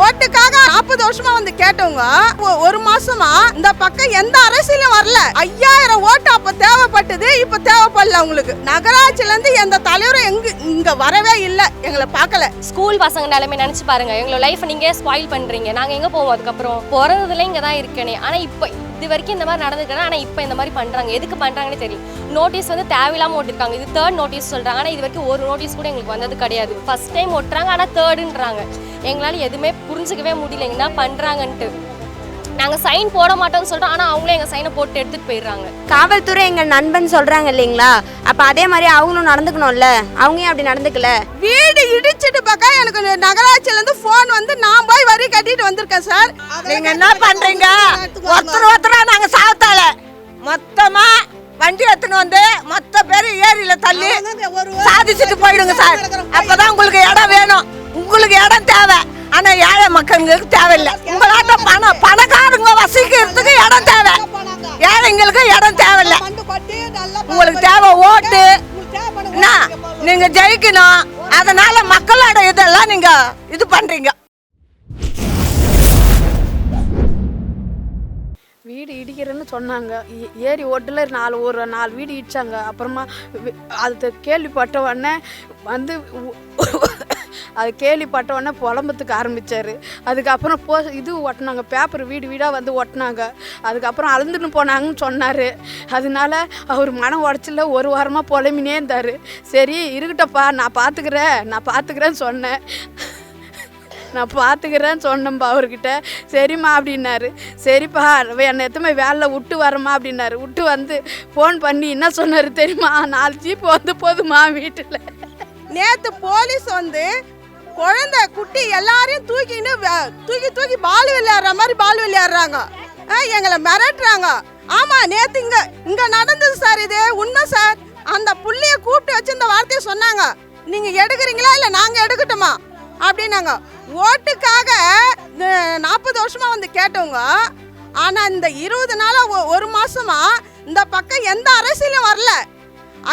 ஓட்டுக்காக நாற்பது வருஷமா வந்து கேட்டவங்க ஒரு மாசமா இந்த பக்கம் எந்த அரசியலும் வரல. ஐயாயிரம் ஓட்டு அப்ப தேவைப்பட்டது இப்ப தேவைப்படல அவங்களுக்கு. நகராட்சில இருந்து எந்த தலைவரும் எங்க இங்க வரவே இல்லை. எங்களை பார்க்கல. ஸ்கூல் பசங்க நிலைமை நினைச்சு பாருங்க. எங்களோட லைஃப் நீங்க ஸ்பாயில் பண்றீங்க? நாங்க எங்க போவோம் அதுக்கப்புறம்? பிறந்ததுல இங்க தான் இருக்கனே. ஆனா இப்போ இது வரைக்கும் இந்த மாதிரி நடந்துருக்கேன் ஆனா இப்போ இந்த மாதிரி பண்றாங்க. எதுக்கு பண்றாங்கன்னு தெரியும் நோட்டீஸ் வந்து தேவையில்லாம ஓட்டிருக்காங்க. இது தேர்ட் நோட்டீஸ் சொல்றாங்க. ஆனா இது வரைக்கும் ஒரு நோட்டீஸ் கூட எங்களுக்கு வந்தது கிடையாது. ஃபர்ஸ்ட் டைம் ஓட்டுறாங்க. ஆனா தேர்டுன்றாங்க எங்களால எதுவுமே புரிஞ்சுக்கவே முடியல. என்ன பண்றாங்கன்ட்டு. நாங்க சைன் போட மாட்டோம்னு சொல்றோம் ஆனா அவங்களே எங்க சைனை போட்டு எடுத்துட்டு போயிடுறாங்க. காவல்துறை எங்க நண்பன் சொல்றாங்க இல்லைங்களா? அப்ப அதே மாதிரி அவங்களும் நடந்துக்கணும்ல? அவங்க ஏன் அப்படி நடந்துக்கல? வீடு இடிச்சிட்டு பக்கம் எனக்கு நகராட்சியில இருந்து போன் வந்து நான் போய் வரி கட்டிட்டு வந்திருக்கேன் சார். நீங்க என்ன பண்றீங்க? ஒருத்தர் ஒருத்தரா நாங்க சாவத்தால. மொத்தமா வண்டி எடுத்துன்னு வந்து மொத்த பேர் ஏரியில தள்ளி சாதிச்சுட்டு போயிடுங்க சார். அப்பதான் உங்களுக்கு இடம் வேணும். உங்களுக்கு இடம் தேவை. ஆனா ஏழை மக்களுக்கு தேவையில்லை. உங்களாட்ட பணம் பணக்காரங்க வசிக்கிறதுக்கு இடம் தேவை. ஏழைங்களுக்கு இடம் தேவையில்லை. உங்களுக்கு தேவை ஓட்டு. நீங்க ஜெயிக்கணும். அதனால மக்களோட இதெல்லாம் நீங்க இது பண்றீங்க. வீடு இடிக்கிறேன்னு சொன்னாங்க. ஏ- ஏரி ஓட்டில் நாலு ஒரு நாலு வீடு இடிச்சாங்க. அப்புறமா அது கேள்விப்பட்ட உடனே வந்து அது கேள்விப்பட்ட உடனே புலம்பத்துக்கு ஆரம்பித்தார் அதுக்கப்புறம் போ இது ஒட்டினாங்க பேப்பர் வீடு வீடாக வந்து ஒட்டினாங்க. அதுக்கப்புறம் அழுந்துன்னு போனாங்கன்னு சொன்னார். அதனால அவர் மனம் உடச்சில ஒரு வாரமாக புலம்பினே இருந்தார். சரி இருக்கட்டப்பா நான் பார்த்துக்கிறேன் நான் பார்த்துக்கிறேன்னு சொன்னேன். நான் பார்த்துக்கிறேன்னு சொன்னேன்ப்பா அவர்கிட்ட. சரிம்மா அப்படின்னாரு. சரிப்பா என்னை எத்தனை வேலையில் விட்டு வரமா அப்படின்னாரு. விட்டு வந்து ஃபோன் பண்ணி என்ன சொன்னார் தெரியுமா? நாலு ஜீப் வந்து போதுமா வீட்டில்? நேற்று போலீஸ் வந்து குழந்தை குட்டி எல்லாரையும் தூக்கின்னு தூக்கி தூக்கி பால் விளையாடுற மாதிரி பால் விளையாடுறாங்க. ஆ, எங்களை மிரட்டுறாங்க. ஆமா நேத்து இங்க இங்க நடந்தது சார் இது. உண்மை சார். அந்த புள்ளைய கூப்பிட்டு வச்சு இந்த வார்த்தையை சொன்னாங்க. நீங்க எடுக்கிறீங்களா இல்ல நாங்க எடுக்கட்டுமா? அப்படின்னாங்க. ஓட்டுக்காக நாற்பது வருஷமா வந்து கேட்டவங்க ஆனா இந்த இருபது நாளா ஒரு மாசமா இந்த பக்கம் எந்த அரசியலும் வரல.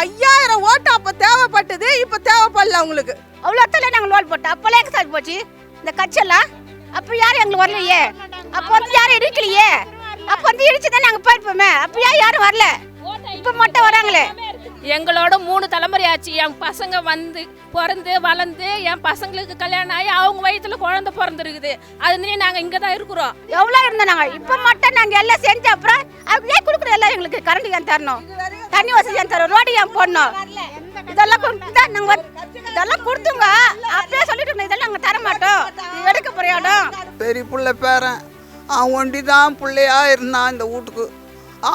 ஐயாயிரம் ஓட்டு அப்ப தேவைப்பட்டது இப்ப தேவைப்படல உங்களுக்கு அவ்வளோ இடத்துல நாங்கள் லோன் போட்டோம் அப்போல்லாம் எங்கே சார் போச்சு? இந்த கட்சியெல்லாம் அப்போ யாரும் எங்களுக்கு வரலையே? அப்போ வந்து யாரும் இடிக்கலையே அப்போ வந்து இடிச்சு தான் நாங்கள் போயிருப்போமே. அப்போ ஏன் யாரும் வரல? இப்போ மட்டும் வராங்களே. எங்களோட மூணு தலைமுறை ஆச்சு. என் பசங்க வந்து பிறந்து வளர்ந்து என் பசங்களுக்கு கல்யாணம் ஆகி அவங்க வயித்துல குழந்தை பிறந்திருக்குது. அது நாங்கள் இங்கே தான் இருக்கிறோம் எவ்வளோ இருந்தோம் நாங்கள் இப்போ மட்டும் நாங்கள் எல்லாம் செஞ்ச அப்புறம் அது ஏன் கொடுக்குற எல்லாம் எங்களுக்கு? கரண்ட் ஏன் தரணும்? தண்ணி வசதி ஏன் தரணும்? ரோடு ஏன் போடணும்? இதெல்லாம் கொடுத்தா நாங்கள் இதெல்லாம் கொடுத்துங்க. அப்படியே சொல்லிட்டு இருந்தோம், இதெல்லாம் நாங்கள் தர மாட்டோம் இது எடுக்க போகிற பெரிய பிள்ளை பேரன். அவன் ஒண்டி தான் பிள்ளையா இருந்தான் இந்த வீட்டுக்கு.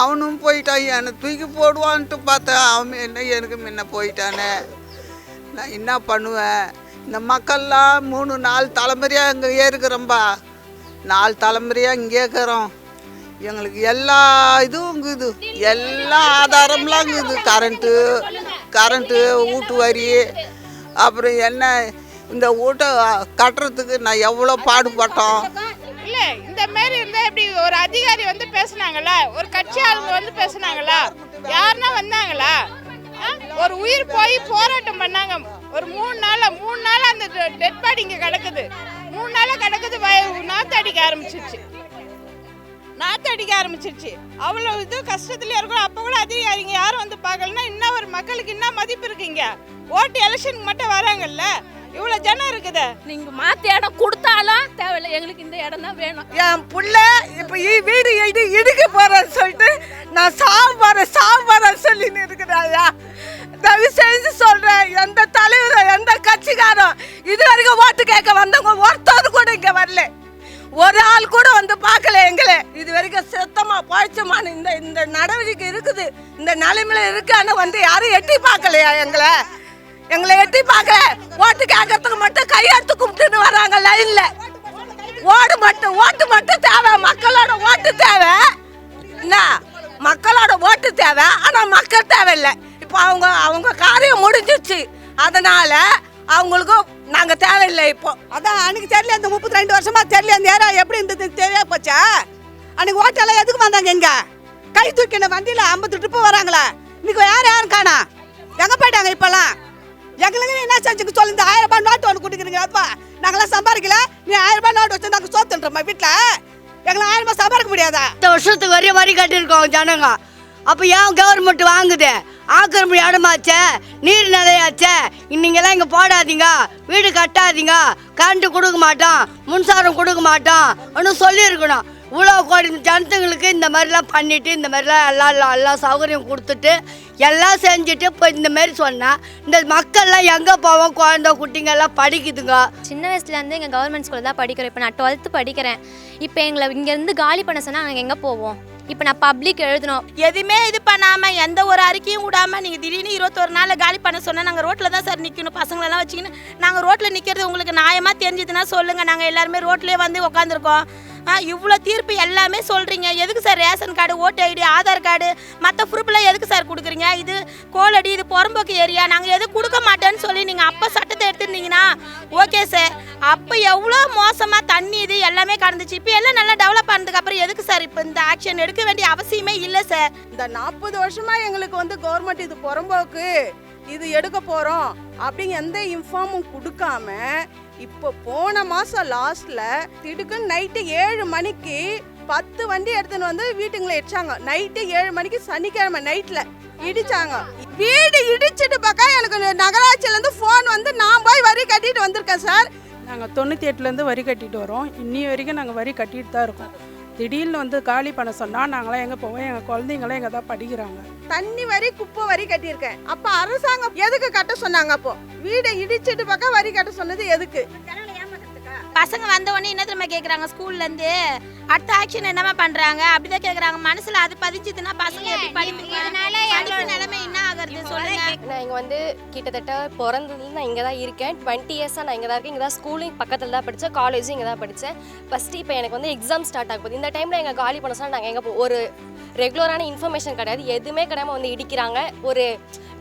அவனும் போயிட்டான். என்னை தூக்கி போடுவான்ட்டு பார்த்தேன். அவன் என்ன எனக்கு முன்ன போயிட்டானே. நான் என்ன பண்ணுவேன்? இந்த மக்கள்லாம் மூணு நாலு தலைமுறையாக இங்கே இருக்கிறோம்பா நாலு தலைமுறையாக இங்கே இருக்கிறோம். எங்களுக்கு எல்லா இதுவும் இருக்குது. எல்லா ஆதாரம்லாம் இருக்குது. கரண்ட்டு கரண்ட்டு வீட்டு வரி அப்புறம் என்ன இந்த வீட்டை கட்டுறதுக்கு நான் எவ்வளோ பாடுபட்டோம்? இல்லை இந்த மாதிரி இருந்தால் எப்படி ஒரு அதிகாரி வந்து பேசுனாங்களா? ஒரு கட்சி ஆளுங்க வந்து பேசுனாங்களா? யாருன்னா வந்தாங்களா? ஒரு உயிர் போய் போராட்டம் பண்ணாங்க. ஒரு மூணு நாளா மூணு நாளாக அந்த டெட் பாடி இங்கே கிடக்குது. மூணு நாளாக கிடக்குது வய- நாத்து அடிக்க ஆரம்பிச்சிருச்சு. நாத்து அடிக்க ஆரம்பிச்சிருச்சு. அவ்வளவு இது கஷ்டத்துல இருக்கும். அப்ப கூட அதிகாரிங்க யாரும் வந்து பார்க்கலன்னா இன்னும் ஒரு மக்களுக்கு என்ன மதிப்பு இருக்குங்க ஓட்டு எலெக்ஷனுக்கு மட்டும் வராங்கல்ல? இவ்வளவு ஜனம் இருக்குது. நீங்க மாத்தி இடம் கொடுத்தாலும் தேவையில்லை. எங்களுக்கு இந்த இடம் தான் வேணும். என் புள்ள இப்போ வீடு இடி இடிக்க போறேன்னு சொல்லிட்டு நான் சாவு போறேன்னு சொல்லின்னு இருக்கிறாயா? தயவு செஞ்சு சொல்றேன். எந்த தலைவரும் எந்த கட்சிக்காரும் இது வரைக்கும் ஓட்டு கேட்க வந்தவங்க ஒருத்தர் கூட இங்க வரல. ஒரு ஆள் கூட வந்து பார்க்கல எங்களை. இது வரைக்கும் சுத்தமா பழச்சமான இந்த இந்த நடவடிக்கை இருக்குது. இந்த நிலைமையில இருக்கான்னு வந்து யாரும் எட்டி பார்க்கலையா எங்களை? எங்களை எட்டி பார்க்க ஓட்டு கேட்கறதுக்கு மட்டும் கையெடுத்து கும்பிட்டுன்னு வராங்க லைன்ல ஓடு மட்டும் ஓட்டு மட்டும் தேவை. மக்களோட ஓட்டு தேவை. என்ன? மக்களோட ஓட்டு தேவை. ஆனால் மக்கள் தேவையில்லை. இப்போ அவங்க அவங்க காரியம் முடிஞ்சிச்சு அதனால அவங்களுக்கும் நாங்கள் தேவையில்லை இப்போ. அதான் அன்னைக்கு தெரியல இந்த முப்பத்தி ரெண்டு வருஷமாக தெரியல இந்த நேரம் எப்படி இந்த தெரிய போச்சா? அன்னைக்கு ஓட்டெல்லாம் எதுக்கு வந்தாங்க எங்கே கை தூக்கின வண்டியில் ஐம்பது ட்ரிப்பு வராங்களா. இன்னைக்கு யார் யாரும் காணா? எங்கே போயிட்டாங்க இப்போல்லாம்? எங்களுக்கு என்ன செஞ்சுக்க சொல்லு இந்த ஆயிரம் ரூபாய் நோட்டு ஒன்று கொடுக்குறீங்க அப்பா. நாங்களாம் சம்பாதிக்கல நீ ஆயிரம் ரூபாய் நோட்டு வச்சு பண்ணுறோமா வீட்டில் எங்களை ஆயிரம் ரூபாய் சம்பாதிக்க முடியாதா? இந்த வருஷத்துக்கு வரையும் வரி கட்டியிருக்கோம் ஜனங்க. அப்போ ஏன் கவர்மெண்ட் வாங்குது? ஆக்கிரமிப்பு இடமாச்சே நீர் நிலையாச்சே நீங்கெல்லாம் இங்கே போடாதீங்க. வீடு கட்டாதீங்க. கரண்ட்டு கொடுக்க மாட்டோம் மின்சாரம் கொடுக்க மாட்டோம் ஒன்றும் சொல்லியிருக்கணும். இவ்வளோ கோடி ஜனத்துங்களுக்கு இந்த மாதிரிலாம் பண்ணிவிட்டு இந்த மாதிரிலாம் எல்லா எல்லா எல்லா சௌகரியம் கொடுத்துட்டு எல்லாம் செஞ்சுட்டு இப்போ இந்தமாரி சொன்னால் இந்த மக்கள்லாம் எங்கே போவோம்? குழந்த குட்டிங்க எல்லாம் படிக்குதுங்க. சின்ன வயசுலேருந்து எங்கள் கவர்மெண்ட் ஸ்கூலில் தான் படிக்கிறோம். இப்போ நான் டுவெல்த்து படிக்கிறேன். இப்போ எங்களை இங்கேருந்து காலி பண்ண சொன்னால் நாங்கள் எங்கே போவோம்? இப்போ நான் பப்ளிக் எழுதணும். எதுவுமே இது பண்ணாம எந்த ஒரு அறிக்கையும் விடாம நீங்க திடீர்னு இருபத்தொரு நாள் காலி பண்ண சொன்னா நாங்க ரோட்ல தான் சார் நிக்கணும். பசங்களெல்லாம் வச்சுக்கின்னு நாங்க ரோட்ல நிக்கிறது உங்களுக்கு நியாயமா தெரிஞ்சதுன்னா சொல்லுங்க. நாங்க எல்லாருமே ரோட்லயே வந்து உட்காந்துருக்கோம் ஆ இவ்வளோ தீர்ப்பு எல்லாமே சொல்கிறீங்க எதுக்கு சார் ரேஷன் கார்டு ஓட்டு ஐடி ஆதார் கார்டு மற்ற ப்ரூஃப்லாம் எதுக்கு சார் கொடுக்குறீங்க? இது கோலடி இது புறம்போக்கு ஏரியா நாங்கள் எதுவும் கொடுக்க மாட்டேன்னு சொல்லி நீங்கள் அப்போ சட்டத்தை எடுத்துருந்தீங்கன்னா ஓகே சார் அப்போ எவ்வளோ மோசமாக தண்ணி இது எல்லாமே கடந்துச்சு இப்போ எல்லாம் நல்லா டெவலப் ஆனதுக்கப்புறம் எதுக்கு சார் இப்போ இந்த ஆக்ஷன் எடுக்க வேண்டிய அவசியமே இல்லை சார் இந்த நாற்பது வருஷமாக எங்களுக்கு வந்து கவர்மெண்ட் இது புறம்போக்கு. இது எடுக்க போகிறோம் அப்படின்னு எந்த இன்ஃபார்மும் கொடுக்காம இப்போ போன மாதம் லாஸ்ட்டில் திடுக்குன்னு நைட்டு ஏழு மணிக்கு பத்து வண்டி எடுத்துன்னு வந்து வீட்டுங்களை இடிச்சாங்க. நைட்டு ஏழு மணிக்கு சனிக்கிழமை நைட்டில் இடிச்சாங்க. வீடு இடிச்சிட்டு பார்க்க எனக்கு நகராட்சியிலேருந்து ஃபோன் வந்து நான் போய் வரி கட்டிட்டு வந்திருக்கேன் சார். நாங்கள் தொண்ணூற்றி எட்டுலேருந்து வரி கட்டிட்டு வரோம். இன்னி வரைக்கும் நாங்கள் வரி கட்டிட்டு தான் இருக்கோம். திடீர்னு வந்து காலி பண்ண சொன்னால் நாங்களாம் எங்கே போவோம்? எங்கள் குழந்தைங்களாம் எங்கே தான் படிக்கிறாங்க. தண்ணி வரி குப்பை வரி கட்டியிருக்கேன். அப்ப அரசாங்கம் எதுக்கு கட்ட சொன்னாங்க அப்போ? வீடை இடிச்சிட்டு பக்கம் வரி கட்ட சொன்னது எதுக்கு? பசங்க வந்த உடனே என்ன தெரியுமா கேட்குறாங்க ஸ்கூல்லேருந்து அடுத்த ஆக்ஷன் என்னமா பண்ணுறாங்க அப்படிதான் கேட்குறாங்க மனசில் அது பதிச்சுதுன்னா பசங்க எப்படி படிப்பு நிலைமை என்ன ஆகுறது? சொல்லுங்க. நான் இங்கே வந்து கிட்டத்தட்ட பிறந்ததுல நான் இங்கே தான் இருக்கேன். டுவெண்ட்டி இயர்ஸாக நான் இங்கே தான் இருக்கேன். இங்கே தான் ஸ்கூலும் பக்கத்தில் தான் படித்தேன் காலேஜும் இங்கே தான் படித்தேன் ஃபஸ்ட்டு இப்போ எனக்கு வந்து எக்ஸாம் ஸ்டார்ட் ஆக போகுது. இந்த டைமில் எங்கள் காலி பண்ண சொன்னால் நாங்கள் எங்கே ஒரு ரெகுலரான இன்ஃபர்மேஷன் கிடையாது. எதுவுமே கிடையாமல் வந்து இடிக்கிறாங்க. ஒரு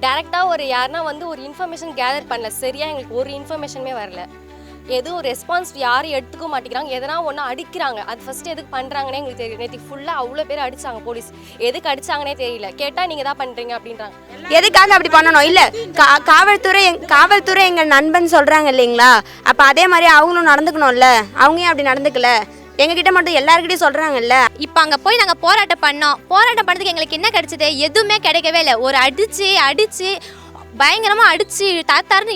டேரெக்டாக ஒரு யாருன்னா வந்து ஒரு இன்ஃபர்மேஷன் கேதர் பண்ணல. சரியாக எங்களுக்கு ஒரு இன்ஃபர்மேஷனுமே வரல. எதுவும் ரெஸ்பான்ஸ் யாரும் எடுத்துக்க மாட்டேங்கிறாங்க. எதனா ஒன்று அடிக்கிறாங்க. அது ஃபஸ்ட்டு எதுக்கு பண்ணுறாங்கன்னே எங்களுக்கு தெரியும் நேற்று ஃபுல்லாக அவ்வளோ பேர் அடிச்சாங்க போலீஸ் எதுக்கு அடிச்சாங்கன்னே தெரியல. கேட்டால் நீங்கள் தான் பண்ணுறீங்க அப்படின்றாங்க. எதுக்காக அப்படி பண்ணணும்? இல்லை கா காவல்துறை எங் காவல்துறை எங்கள் நண்பன் சொல்கிறாங்க இல்லைங்களா? அப்போ அதே மாதிரி அவங்களும் நடந்துக்கணும்ல? அவங்க ஏன் அப்படி நடந்துக்கல? எங்ககிட்ட மட்டும் எல்லாருக்கிட்டையும் சொல்கிறாங்கல்ல இப்போ அங்கே போய் நாங்கள் போராட்டம் பண்ணோம். போராட்டம் பண்ணதுக்கு எங்களுக்கு என்ன கிடைச்சது? எதுவுமே கிடைக்கவே இல்லை. ஒரு அடித்து அடித்து பயங்கரமாக அடித்து தாத்தாருன்னு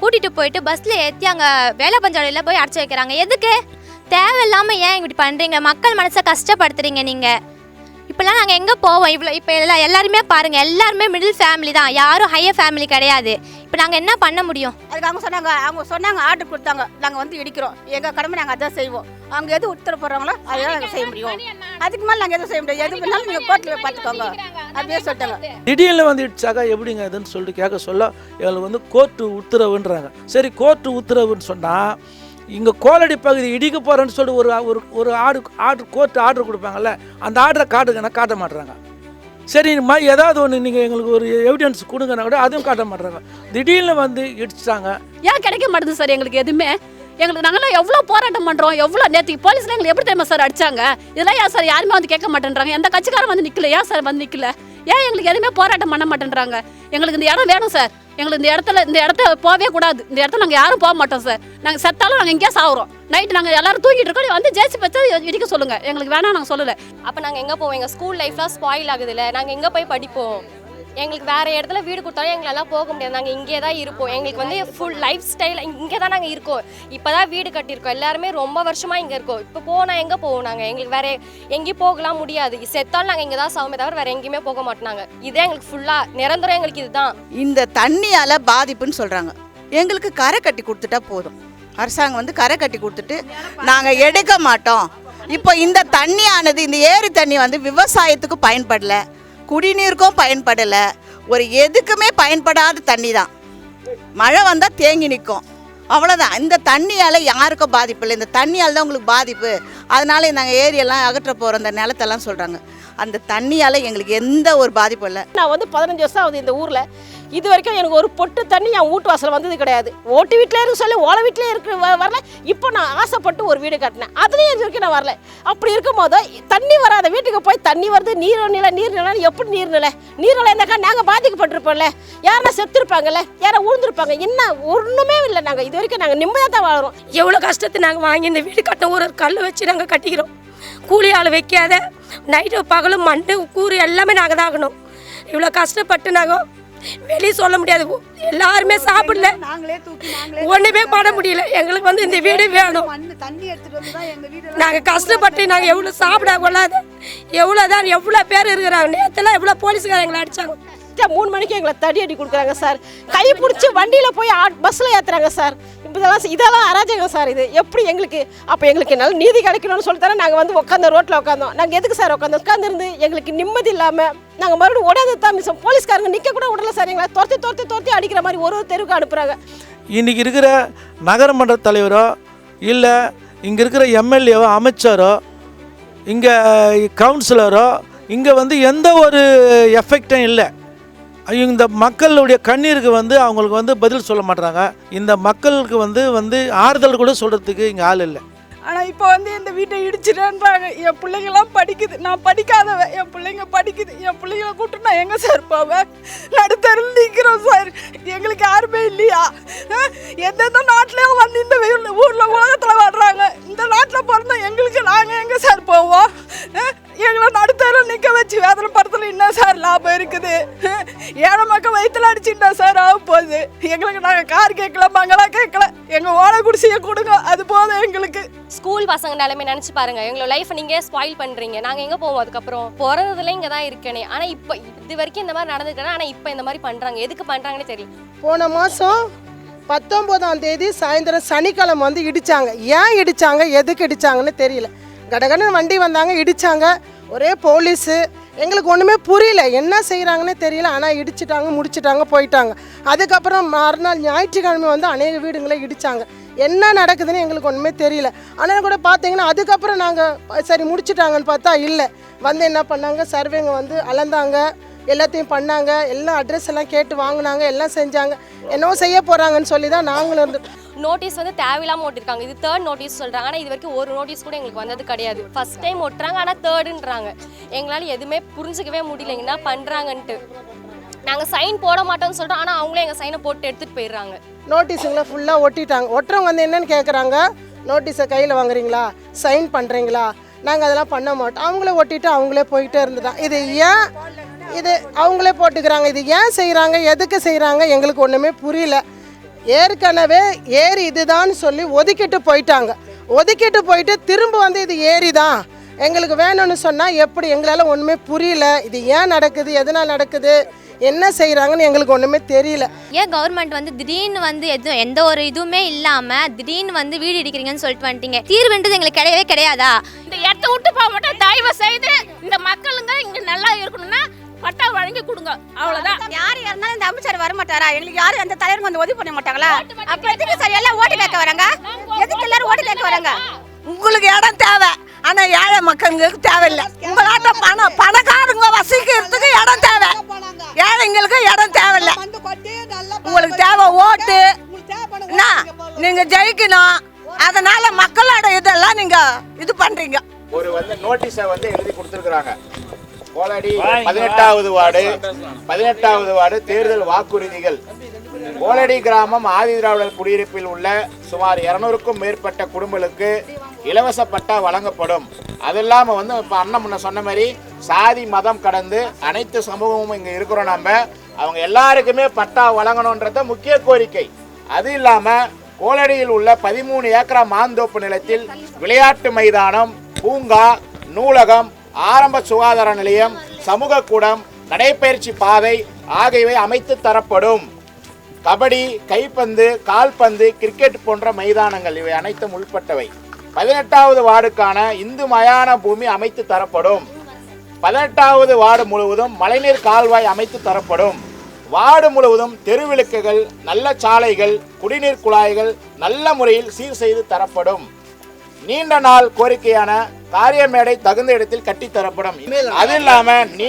கூட்டிகிட்டு போயிட்டு பஸ்ஸில் ஏற்றி அங்கே வேலை பஞ்சாலையில் போய் அடைச்சி வைக்கிறாங்க. எதுக்கு? தேவையில்லாமல் ஏன் இப்படி பண்ணுறீங்க மக்கள் மனசை கஷ்டப்படுத்துறீங்க நீங்கள் இப்போல்லாம் நாங்கள் எங்கே போவோம்? இவ்வளோ இப்போ எல்லா எல்லாருமே பாருங்கள் எல்லாருமே மிடில் ஃபேமிலி தான். யாரும் ஹையர் ஃபேமிலி கிடையாது. இப்போ நாங்கள் என்ன பண்ண முடியும்? அதுக்கு அவங்க சொன்னாங்க அவங்க சொன்னாங்க ஆர்டர் கொடுத்தாங்க. நாங்கள் வந்து இடிக்கிறோம். எங்கள் கடமை நாங்கள் அதான் செய்வோம். அவங்க எது உத்தரவு போடுறாங்களோ அதான் நாங்கள் செய்ய முடியும். அதுக்கு மேலே நாங்கள் எதுவும் செய்ய முடியாது. எது வேணாலும் நீங்கள் கோர்ட்டில் பார்த்துக்கோங்க. அப்படியே சொல்லிட்டாங்க. திடீர்னு வந்து இடிச்சாக்கா எப்படிங்க இதுன்னு சொல்லிட்டு கேட்க சொல்ல எங்களுக்கு வந்து கோர்ட்டு உத்தரவுன்றாங்க. சரி கோர்ட்டு உத்தரவுன்னு சொன்னால் இங்கே கோலடி பகுதி இடிக்க போகிறேன்னு சொல்லி ஒரு ஒரு ஒரு ஆடு ஆர்டர் கோர்ட்டு ஆர்டர் கொடுப்பாங்கல்ல அந்த ஆர்டரை காட்டுங்கன்னா காட்ட மாட்டுறாங்க. சரி மாதிரி ஏதாவது ஒன்று நீங்கள் எங்களுக்கு ஒரு எவிடன்ஸ் கொடுங்கன்னா கூட அதுவும் காட்ட மாட்டுறாங்க. திடீர்னு வந்து இடிச்சிட்டாங்க. ஏன் கிடைக்க மாட்டேது சார் எங்களுக்கு எதுவுமே? எங்களுக்கு நாங்களாம் எவ்வளோ போராட்டம் பண்ணுறோம் எவ்வளோ நேற்றுக்கு போலீஸில் எங்களுக்கு எப்படி தெரியுமா சார் அடிச்சாங்க? இதெல்லாம் ஏன் சார் யாருமே வந்து கேட்க மாட்டேன்றாங்க? எந்த கட்சிக்காரன் வந்து நிற்கல ஏன் சார் வந்து நிற்கல ஏன் எங்களுக்கு எதுவுமே போராட்டம் பண்ண மாட்டேன்றாங்க? எங்களுக்கு இந்த இடம் வேணும் சார் எங்களுக்கு இந்த இடத்துல இந்த இடத்த போகவே கூடாது. இந்த இடத்துல நாங்கள் யாரும் போக மாட்டோம் சார் நாங்கள் செத்தாலும் நாங்கள் இங்கேயே சாகுறோம் நைட்டு நாங்கள் எல்லாரும் தூங்கிட்டு இருக்கோம். வந்து ஜெயிச்சு பச்சா இடிக்க சொல்லுங்கள் எங்களுக்கு வேணாம் நாங்கள் சொல்லலை. அப்போ நாங்கள் எங்கே போவோம்? எங்கள் ஸ்கூல் லைஃப்லாம் ஸ்பாயில் ஆகுதுல்ல நாங்கள் எங்கே போய் படிப்போம்? எங்களுக்கு வேறு இடத்துல வீடு கொடுத்தாலும் எங்களெல்லாம் போக முடியாது. நாங்கள் இங்கே தான் இருப்போம். எங்களுக்கு வந்து ஃபுல் லைஃப் ஸ்டைல் இங்கே தான் நாங்கள் இருக்கோம். இப்போ தான் வீடு கட்டியிருக்கோம். எல்லாருமே ரொம்ப வருஷமாக இங்கே இருக்கோம். இப்போ போனால் எங்கே போவோம் நாங்கள் எங்களுக்கு வேறு எங்கேயும் போகலாம் முடியாது. செத்தாலும் நாங்கள் இங்கே தான் சவுமே தவிர வேறு எங்கேயுமே போக மாட்டோம் இதே எங்களுக்கு ஃபுல்லாக நிரந்தரம் எங்களுக்கு இதுதான். இந்த தண்ணியால் பாதிப்புன்னு சொல்கிறாங்க எங்களுக்கு கரை கட்டி கொடுத்துட்டா போதும். அரசாங்கம் வந்து கரை கட்டி கொடுத்துட்டு நாங்கள் எடுக்க மாட்டோம். இப்போ இந்த தண்ணியானது இந்த ஏரி தண்ணி வந்து விவசாயத்துக்கு பயன்படலை. குடிநீருக்கும் பயன்படலை. ஒரு எதுக்குமே பயன்படாத தண்ணி தான் மழை வந்தால் தேங்கி நிற்கும் அவ்வளோதான் இந்த தண்ணியால் யாருக்கும் பாதிப்பு இல்லை. இந்த தண்ணியால் தான் உங்களுக்கு பாதிப்பு. அதனால் நாங்கள் ஏரியெல்லாம் அகற்ற போகிறோம் இந்த நிலத்தெல்லாம் சொல்கிறாங்க அந்த தண்ணியால் எங்களுக்கு எந்த ஒரு பாதிப்பும் இல்லை. நான் வந்து பதினஞ்சு வருஷம் ஆகுது இந்த ஊரில். இது வரைக்கும் எனக்கு ஒரு பொட்டு தண்ணி என் வீட்டு வாசல் வந்தது கிடையாது. ஓட்டு வீட்டிலே இருக்க சொல்லி ஓலை வீட்டிலே இருக்க வரல. இப்போ நான் ஆசைப்பட்டு ஒரு வீடு கட்டினேன். அதுலேயும் இது வரைக்கும் நான் வரல. அப்படி இருக்கும்போது தண்ணி வராத வீட்டுக்கு போய் தண்ணி வருது நீர் நிலை நீர் நிலை எப்படி நீர் நிலை? நீர் நிலை இருந்தாக்கா நாங்கள் பாதிக்கப்பட்டிருப்போம்ல. யாரா செத்துருப்பாங்கல்ல யாரா உழுந்துருப்பாங்க. என்ன ஒன்றுமே இல்லை நாங்கள் இது வரைக்கும் நாங்கள் நிம்மதியாக தான் வாழ்கிறோம் எவ்வளோ கஷ்டத்தை நாங்கள் வாங்கி இந்த வீடு கட்ட ஒரு ஒரு கல் வச்சு நாங்கள் கட்டிக்கிறோம். கூலி ஆள் வைக்காத நைட்டு பகலும் மண்டு கூறு எல்லாமே நாங்கள் தான் ஆகணும். இவ்வளோ கஷ்டப்பட்டு நாங்கள் வெளியே சொல்ல முடியாது. எல்லாருமே சாப்பிடல. நாங்களே தூக்கி நாங்களே ஒன்றுமே பண்ண முடியல. எங்களுக்கு வந்து இந்த வீடு வேணும். மண்ணு தண்ணி எடுத்துட்டு வந்து தான் எங்க வீடு நாங்கள் கஷ்டப்பட்டு நாங்கள் எவ்வளோ சாப்பிட கொள்ளாத எவ்வளோ தான் எவ்வளோ பேர் இருக்கிறாங்க. நேற்றுலாம் எவ்வளோ போலீஸ்காரங்க எங்களை அடித்தாங்க மூணு மணிக்கு எங்களை தடி அடி கொடுக்குறாங்க சார். கை பிடிச்சி வண்டியில் போய் பஸ்ஸில் ஏற்றுறாங்க சார். இதெல்லாம் இதெல்லாம் அராஜகம் சார் இது. எப்படி எங்களுக்கு அப்போ எங்களுக்கு நல்ல நீதி கிடைக்கணும்னு சொல்லி நாங்கள் வந்து உட்காந்து ரோட்டில் உட்காந்தோம் நாங்கள் எதுக்கு சார் உட்காந்து உட்காந்துருந்து எங்களுக்கு நிம்மதி இல்லாமல் நாங்கள் மறுபடியும் உடனே தான் மிஸ். போலீஸ்காரங்க நிற்க கூட விடல சார். எங்களை துரத்தி துரத்தி துரத்தி அடிக்கிற மாதிரி ஒரு ஒரு தெருவுக்கு அனுப்புகிறாங்க இன்றைக்கி இருக்கிற நகரமன்ற தலைவரோ இல்லை இங்கே இருக்கிற எம்எல்ஏவோ அமைச்சரோ இங்கே கவுன்சிலரோ இங்கே வந்து எந்த ஒரு எஃபெக்டும் இல்லை. இந்த மக்களுடைய கண்ணீருக்கு வந்து அவங்களுக்கு வந்து பதில் சொல்ல மாட்டாங்க இந்த மக்களுக்கு வந்து வந்து ஆறுதல் கூட சொல்கிறதுக்கு இங்கே ஆள் இல்லை. ஆனால் இப்போ வந்து இந்த வீட்டை இடிச்சிடன்றாங்க என் பிள்ளைங்களாம் படிக்குது. நான் படிக்காதவன். என் பிள்ளைங்க படிக்குது. என் பிள்ளைங்கள கூப்பிட்டு நான் எங்கே சார் போவேன்? நடுத்தரில் நிற்கிறோம் சார். எங்களுக்கு யாருமே இல்லையா? எந்தெந்த நாட்டிலையும் வந்து இந்த ஊரில் ஊரில் உலகத்தில் வர்றாங்க இந்த நாட்டில் பிறந்த எங்களுக்கு நாங்கள் எங்கே சார் போவோம்? எங்களை நடுத்தரில் நிற்க வச்சு வேதனை படத்தில் என்ன சார் லாபம் இருக்குது? ஏழை மக்கள் வயிற்றுல அடிச்சுட்டா சார் ஆக போகுது? எங்களுக்கு நாங்கள் கார் கேட்கல மங்களம் கேட்கல. எங்கள் ஓலை குடிசையை கொடுங்க அது போதும் எங்களுக்கு. ஸ்கூல் பசங்க நிலைமை நினச்சி பாருங்க. எங்களோட லைஃப்பை நீங்கள் ஸ்பாயில் பண்ணுறீங்க நாங்கள் எங்கே போவோம் அதுக்கப்புறம்? பிறந்ததுல இங்கே தான் இருக்கனே. ஆனால் இப்போ இது வரைக்கும் இந்த மாதிரி நடந்துக்கிறேன் ஆனால் இப்போ இந்த மாதிரி பண்ணுறாங்க எதுக்கு பண்ணுறாங்கன்னு தெரியல. போன மாதம் பத்தொம்போதாம் தேதி சாயந்தரம் சனிக்கிழமை வந்து இடிச்சாங்க. ஏன் இடிச்சாங்க? எதுக்கு இடிச்சாங்கன்னு தெரியல. கடகடன்னு வண்டி வந்தாங்க இடித்தாங்க ஒரே போலீஸு. எங்களுக்கு ஒன்றுமே புரியல. என்ன செய்கிறாங்கன்னே தெரியல. ஆனால் இடிச்சிட்டாங்க முடிச்சிட்டாங்க போயிட்டாங்க. அதுக்கப்புறம் மறுநாள் ஞாயிற்றுக்கிழமை வந்து அநேக வீடுங்களை இடித்தாங்க என்ன நடக்குதுன்னு எங்களுக்கு ஒன்றுமே தெரியல. ஆனால் கூட பார்த்தீங்கன்னா அதுக்கப்புறம் நாங்கள் சரி முடிச்சிட்டாங்கன்னு பார்த்தா இல்லை. வந்து என்ன பண்ணாங்க? சர்வேங்க வந்து அளந்தாங்க. எல்லாத்தையும் பண்ணாங்க. எல்லாம் அட்ரஸ் எல்லாம் கேட்டு வாங்கினாங்க. எல்லாம் செஞ்சாங்க. என்னவோ செய்ய போகிறாங்கன்னு சொல்லி தான் நாங்களும் இருந்து நோட்டீஸ் வந்து தேவையில்லாமல் ஓட்டிருக்காங்க. இது தேர்ட் நோட்டீஸ் சொல்கிறாங்க ஆனால் இது வரைக்கும் ஒரு நோட்டீஸ் கூட எங்களுக்கு வந்தது கிடையாது. ஃபர்ஸ்ட் டைம் ஓட்டுறாங்க ஆனால் தேர்டுன்றாங்க எங்களால் எதுவுமே புரிஞ்சுக்கவே முடியல. என்ன பண்ணுறாங்கன்ட்டு நாங்கள் சைன் போட மாட்டோம்னு சொல்கிறோம் ஆனால் அவங்களே எங்கள் சைனை போட்டு எடுத்துகிட்டு போயிடுறாங்க. நோட்டீஸுங்களை ஃபுல்லாக ஒட்டிட்டாங்க ஒட்டுறவங்க வந்து என்னன்னு கேட்குறாங்க நோட்டீஸை கையில் வாங்குறீங்களா? சைன் பண்ணுறீங்களா நாங்கள் அதெல்லாம் பண்ண மாட்டோம். அவங்களே ஒட்டிட்டு அவங்களே போயிட்டே இருந்துதான். இது ஏன்? இது அவங்களே போட்டுக்கிறாங்க. இது ஏன் செய்கிறாங்க எதுக்கு செய்கிறாங்க எங்களுக்கு ஒன்றுமே புரியல. ஏற்கனவே ஏரி இதுதான் சொல்லி ஒதுக்கிட்டு போயிட்டாங்க. ஒதுக்கிட்டு போயிட்டு திரும்ப வந்து இது ஏரி தான் எங்களுக்கு வேணும்னு சொன்னால் எப்படி? எங்களால் ஒன்றுமே புரியல. இது ஏன் நடக்குது? எதனால் நடக்குது? என்ன செய்கிறாங்கன்னு எங்களுக்கு ஒன்றுமே தெரியல. ஏன் கவர்மெண்ட் வந்து திடீர்னு வந்து எதுவும் எந்த ஒரு இதுவுமே இல்லாம திடீர்னு வந்து வீடு இடிக்கிறீங்கன்னு சொல்லிட்டு வந்துட்டீங்க. தீர்வுன்றது எங்களுக்கு கிடையவே கிடையாதா? இந்த இடத்த விட்டு போக மாட்டோம். தயவு செய்து இந்த மக்களுங்க இங்க நல்லா இருக்கணும்னா பட்டா வழங்கி கொடுங்க. அவ்வளவுதான். யார் இருந்தாலும் இந்த அமைச்சர் வர மாட்டாரா எங்களுக்கு யாரும் அந்த தலைவருக்கு வந்து உதவி பண்ண மாட்டாங்களா? அப்ப எதுக்கு சார் எல்லாம் ஓட்டு கேட்க வராங்க? எதுக்கு எல்லாரும் ஓட்டு கேட்க வராங்க? உங்களுக்கு இடம் தேவை. ஆனா ஏழை மக்களுக்கு தேவையில்லை. உங்களாட்ட பணம் பணக்காரங்க வசிக்கிறதுக்கு இடம் தேவை. ஏழைங்களுக்கு இடம் தேவையில்லை. உங்களுக்கு தேவை ஓட்டு. நீங்க ஜெயிக்கணும். அதனால மக்களோட இதெல்லாம் நீங்க இது பண்றீங்க. ஒரு வந்து நோட்டீஸை வந்து எழுதி கொடுத்துருக்குறாங்க. பதினெட்டாவது வார்டு பதினெட்டாவது வார்டு தேர்தல் வாக்குறுதிகள். கோலடி கிராமம் ஆதிதிராவிடர் குடியிருப்பில் உள்ள சுமார் இருநூறுக்கும் மேற்பட்ட குடும்பங்களுக்கு இலவச பட்டா வழங்கப்படும். அது இல்லாமல் வந்து இப்போ அண்ணன் முன்ன சொன்ன மாதிரி சாதி மதம் கடந்து அனைத்து சமூகமும் இங்கே இருக்கிறோம் நம்ம அவங்க எல்லாருக்குமே பட்டா வழங்கணுன்றத முக்கிய கோரிக்கை. அது இல்லாமல் கோலடியில் உள்ள பதிமூணு ஏக்கரா மாந்தோப்பு நிலத்தில் விளையாட்டு மைதானம் பூங்கா நூலகம் ஆரம்ப சுகாதார நிலையம் சமூக கூடம் நடைப்பயிற்சி பாதை ஆகியவை அமைத்து தரப்படும். கபடி கைப்பந்து கால்பந்து கிரிக்கெட் போன்ற மைதானங்கள் இவை அனைத்தும் உள்பட்டவை. பதினெட்டாவது வார்டுக்கான இந்து மயான பூமி அமைத்து தரப்படும். பதினெட்டாவது வார்டு முழுவதும் மழைநீர் கால்வாய் அமைத்து தரப்படும். வார்டு முழுவதும் தெருவிளக்குகள் நல்ல சாலைகள் குடிநீர் குழாய்கள் நல்ல முறையில் சீர் செய்து தரப்படும். நீண்ட நாள் கோரிக்கையான காரியமேடை தகுந்த இடத்தில் கட்டி தரப்படும் அது இல்லாம நீ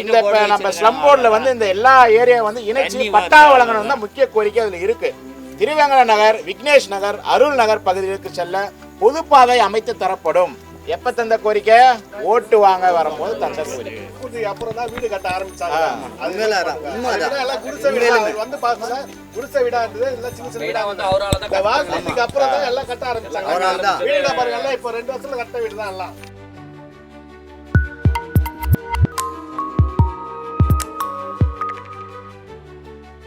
இந்த இப்ப நம்ம ஸ்லம் போர்டில் வந்து இந்த எல்லா ஏரியா வந்து இணைச்சு பட்டா வழங்கணும் தான் முக்கிய கோரிக்கை அதுல இருக்கு. திருவேங்கட நகர் விக்னேஷ் நகர் அருள் நகர் பகுதிகளுக்கு செல்ல பொதுப்பாதை அமைத்து தரப்படும். எப்ப தந்த கோரிக்கை? ஓட்டு வாங்க வரும்போது தந்த கோரிக்கை. அப்புறம் தான் வீடு கட்ட ஆரம்பிச்சாங்க. வந்து பாருங்க குடிசை வீடா இருந்தது எல்லாம் சின்ன சின்ன வீடா வந்து இந்த வாக்குறுதிக்கு அப்புறம் தான் எல்லாம் கட்ட ஆரம்பிச்சாங்க. வீடு பாருங்க எல்லாம் இப்போ ரெண்டு வருஷத்துல கட்ட வீடு தான் எல்லாம்.